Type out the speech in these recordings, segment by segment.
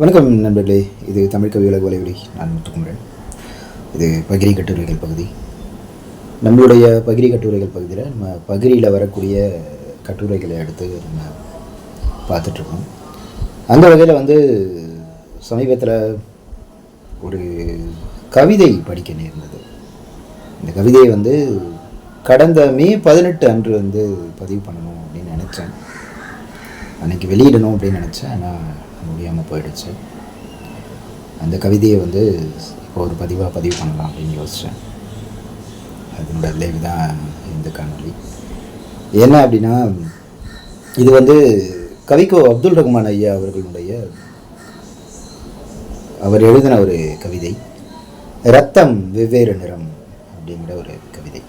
வணக்கம் நண்பர்களே. இது தமிழ் கவி உலக வலைவலி நான் முத்துக்குமரன். இது பகிரி கட்டுரைகள் பகுதி. நம்மளுடைய பகிரி கட்டுரைகள் பகுதியில் நம்ம பகிரியில் வரக்கூடிய கட்டுரைகளை எடுத்து நம்ம பார்த்துட்ருக்கோம். அந்த வகையில் வந்து சமீபத்தில் ஒரு கவிதை படிக்க நேர்ந்தது. இந்த கவிதையை வந்து கடந்த மே பதினெட்டு அன்று வந்து பதிவு பண்ணணும் அப்படின்னு நினச்சேன். அன்னைக்கு வெளியிடணும் அப்படின்னு நினச்சேன். ஆனால் முடியாமல் போயிடுச்சு. அந்த கவிதையை வந்து இப்போ ஒரு பதிவாக பதிவு பண்ணலாம் அப்படின்னு யோசித்தேன் அதனோட லைவ் தான் இந்த காணொலி என்ன அப்படின்னா இது வந்து கவிக்கோ அப்துல் ரஹ்மான் ஐயா அவர்களுடைய அவர் எழுதின ஒரு கவிதை. ரத்தம் வெவ்வேறு நிறம் அப்படிங்கிற ஒரு கவிதை.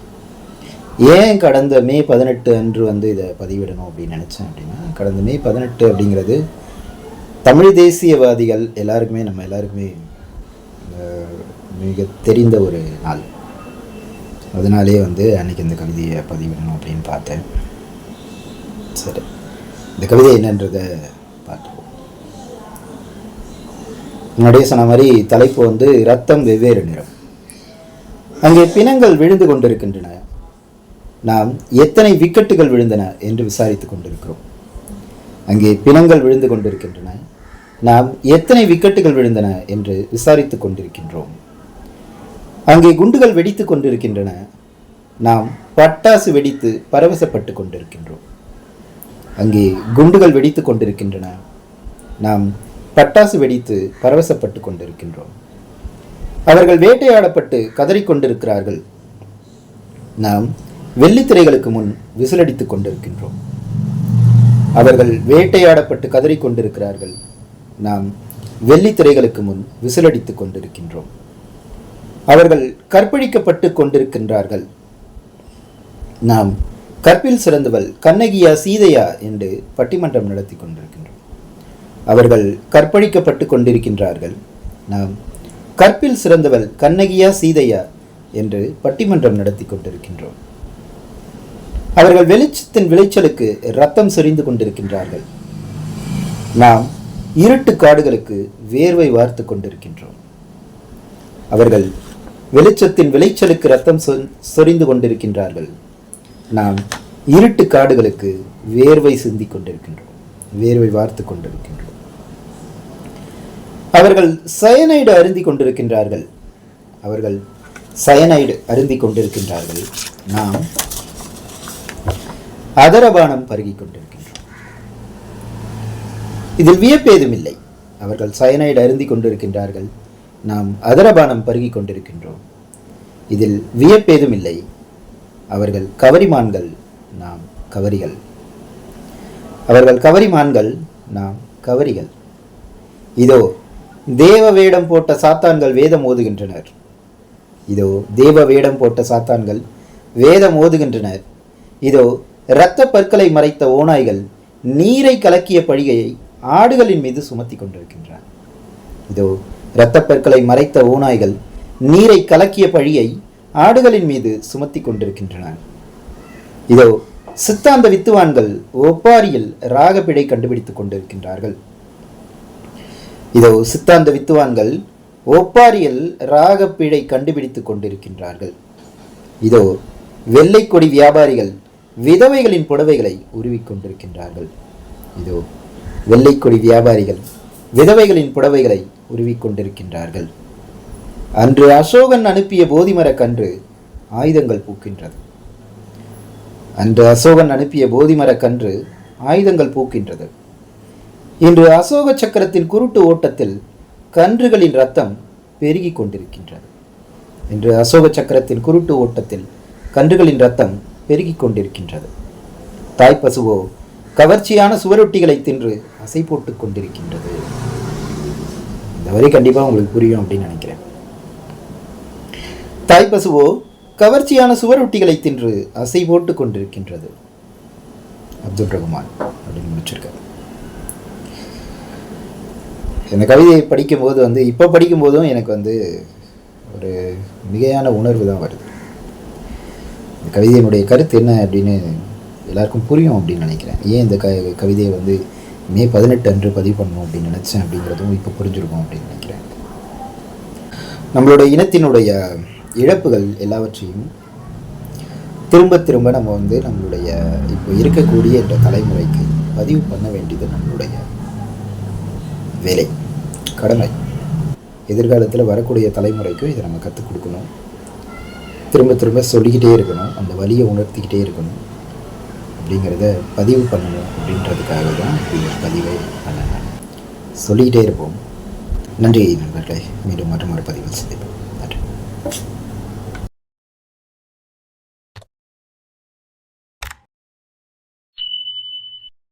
ஏன் கடந்த மே பதினெட்டு அன்று வந்து இதை பதிவிடணும் அப்படின்னு நினச்சேன் அப்படின்னா கடந்த மே பதினெட்டு அப்படிங்கிறது தமிழ் தேசியவாதிகள் எல்லாருக்குமே நம்ம எல்லாருக்குமே மிக தெரிந்த ஒரு நாள். அதனாலே வந்து அன்னைக்கு இந்த கவிதையை பதிவிடணும் அப்படின்னு பார்த்தேன். சரி. இந்த கவிதை என்னன்றதை பார்த்துருவோம் முன்னாடியே சொன்ன மாதிரி தலைப்பு வந்து ரத்தம் வெவ்வேறு நிறம். அங்கே பிணங்கள் விழுந்து கொண்டிருக்கின்றன. நாம் எத்தனை விக்கெட்டுகள் விழுந்தன என்று விசாரித்துக் கொண்டிருக்கிறோம். அங்கே பிணங்கள் விழுந்து கொண்டிருக்கின்றன. நாம் எத்தனை விக்கெட்டுகள் விழுந்தன என்று விசாரித்துக் கொண்டிருக்கின்றோம். அங்கே குண்டுகள் வெடித்து கொண்டிருக்கின்றன. நாம் பட்டாசு வெடித்து பரவசப்பட்டு கொண்டிருக்கின்றோம். அங்கே குண்டுகள் வெடித்து கொண்டிருக்கின்றன. நாம் பட்டாசு வெடித்து பரவசப்பட்டு கொண்டிருக்கின்றோம். அவர்கள் வேட்டையாடப்பட்டு கதறிக் கொண்டிருக்கிறார்கள். நாம் வெள்ளித்திரைகளுக்கு முன் விசிலடித்துக் கொண்டிருக்கின்றோம். அவர்கள் வேட்டையாடப்பட்டு கதறிக்கொண்டிருக்கிறார்கள் நாம் வெள்ளித்திரைகளுக்கு முன் விசிலடித்துக் கொண்டிருக்கின்றோம். அவர்கள் கற்பழிக்கப்பட்டு கொண்டிருக்கின்றார்கள். நாம் கற்பில் சிறந்தவள் கண்ணகியா சீதையா என்று பட்டிமன்றம் நடத்தி கொண்டிருக்கின்றோம். அவர்கள் கற்பழிக்கப்பட்டு கொண்டிருக்கின்றார்கள். நாம் கற்பில் சிறந்தவள் கண்ணகியா சீதையா என்று பட்டிமன்றம் நடத்தி கொண்டிருக்கின்றோம். அவர்கள் வெளிச்சத்தின் விளைச்சலுக்கு ரத்தம் சொரிந்து கொண்டிருக்கின்றார்கள். நாம் இருட்டு காடுகளுக்கு வேர்வை வார்த்து கொண்டிருக்கின்றோம். அவர்கள் வெளிச்சத்தின் விளைச்சலுக்கு ரத்தம் சொ- சொரிந்து கொண்டிருக்கின்றார்கள். நாம் இருட்டு காடுகளுக்கு வேர்வை சிந்திக் கொண்டிருக்கின்றோம். வேர்வை வார்த்து கொண்டிருக்கின்றோம். அவர்கள் சயனைடு அருந்தி கொண்டிருக்கின்றார்கள். அவர்கள் சயனைடு அருந்தி கொண்டிருக்கின்றார்கள். நாம் அதரபானம் பருகி கொண்டிருக்கின்றோம். இதில் வியப்பேதும் இல்லை அவர்கள் சயனைடு அருந்தி கொண்டிருக்கின்றார்கள். நாம் அதரபானம் பருகி கொண்டிருக்கின்றோம். இதில் வியப்பேதுமில்லை. அவர்கள் கவரிமான்கள் நாம் கவரிகள். அவர்கள் கவரிமான்கள் நாம் கவரிகள். இதோ தேவ வேடம் போட்ட சாத்தான்கள் வேதம் ஓதுகின்றனர். இதோ தேவ வேடம் போட்ட சாத்தான்கள் வேதம் ஓதுகின்றனர். இதோ இரத்த பற்களை மறைத்த ஓநாய்கள் நீரை கலக்கிய பழிகையை ஆடுகளின் மீது சுமத்தி கொண்டிருக்கின்றன. இதோ இரத்தப் பற்களை மறைத்த ஓநாய்கள் நீரை கலக்கிய பழியை ஆடுகளின் மீது சுமத்தி கொண்டிருக்கின்றன. இதோ சித்தாந்த வித்துவான்கள் ஒப்பாரியில் ராகப்பிழை கண்டுபிடித்துக் கொண்டிருக்கின்றார்கள். இதோ சித்தாந்த வித்துவான்கள் ஒப்பாரியில் ராகப்பிழை கண்டுபிடித்துக் கொண்டிருக்கின்றார்கள். இதோ வெள்ளை கொடி வியாபாரிகள் விதவைகளின் புடவைகளை உருவிக் கொண்டிருக்கின்றார்கள். இதோ வெள்ளை கொடி வியாபாரிகள் விதவைகளின் புடவைகளை உருவிக் கொண்டிருக்கின்றார்கள் அன்று அசோகன் அனுப்பிய போதிமர கன்று ஆயுதங்கள் பூக்கின்றது. அன்று அசோகன் அனுப்பிய போதிமர கன்று ஆயுதங்கள் பூக்கின்றது. இன்று அசோக சக்கரத்தின் குருட்டு ஓட்டத்தில் கன்றுகளின் ரத்தம் பெருகிக் கொண்டிருக்கின்றது. இன்று அசோக சக்கரத்தின் குருட்டு ஓட்டத்தில் கன்றுகளின் ரத்தம் பெருகிக் கொண்டிருக்கின்றது. தாய் பசுவோ கவர்ச்சியான சுவரொட்டிகளை தின்று அசை போட்டுக் கொண்டிருக்கின்றது. இந்த வரி கண்டிப்பாக உங்களுக்கு புரியும் அப்படின்னு நினைக்கிறேன். தாய் பசுவோ கவர்ச்சியான சுவரொட்டிகளை தின்று அசை போட்டுக் கொண்டிருக்கின்றது. அப்துல் ரகுமான் அப்படின்னு முடிச்சிருக்காரு. இந்த கவிதையை படிக்கும்போது வந்து இப்போ படிக்கும்போதும் எனக்கு வந்து ஒரு மிகையான உணர்வு தான் வருது. இந்த கவிதையினுடைய கருத்து என்ன அப்படின்னு எல்லாருக்கும் புரியும் அப்படின்னு நினைக்கிறேன். ஏன் இந்த க கவிதையை வந்து மே பதினெட்டு அன்று பதிவு பண்ணணும் அப்படின்னு நினச்சேன் அப்படிங்கிறதும் இப்போ புரிஞ்சிருக்கும் அப்படின்னு நினைக்கிறேன். நம்மளுடைய இனத்தினுடைய இழப்புகள் எல்லாவற்றையும் திரும்ப திரும்ப நம்ம வந்து நம்மளுடைய இப்போ இருக்கக்கூடிய இந்த தலைமுறைக்கு பதிவு பண்ண வேண்டியது நம்மளுடைய வேலை கடமை. எதிர்காலத்தில் வரக்கூடிய தலைமுறைக்கும் இதை நம்ம கற்றுக் கொடுக்கணும். திரும்ப திரும்ப சொல்லிக்கிட்டே இருக்கணும். அந்த வழியை உணர்த்திக்கிட்டே இருக்கணும். அப்படிங்கிறத பதிவு பண்ணணும் அப்படின்றதுக்காக தான் இந்த பதிவை பண்ணேன். சொல்லிக்கிட்டே இருப்போம். நன்றி நண்பர்களே. மீண்டும் மற்றும் ஒரு பதிவில் சந்திப்போம். நன்றி.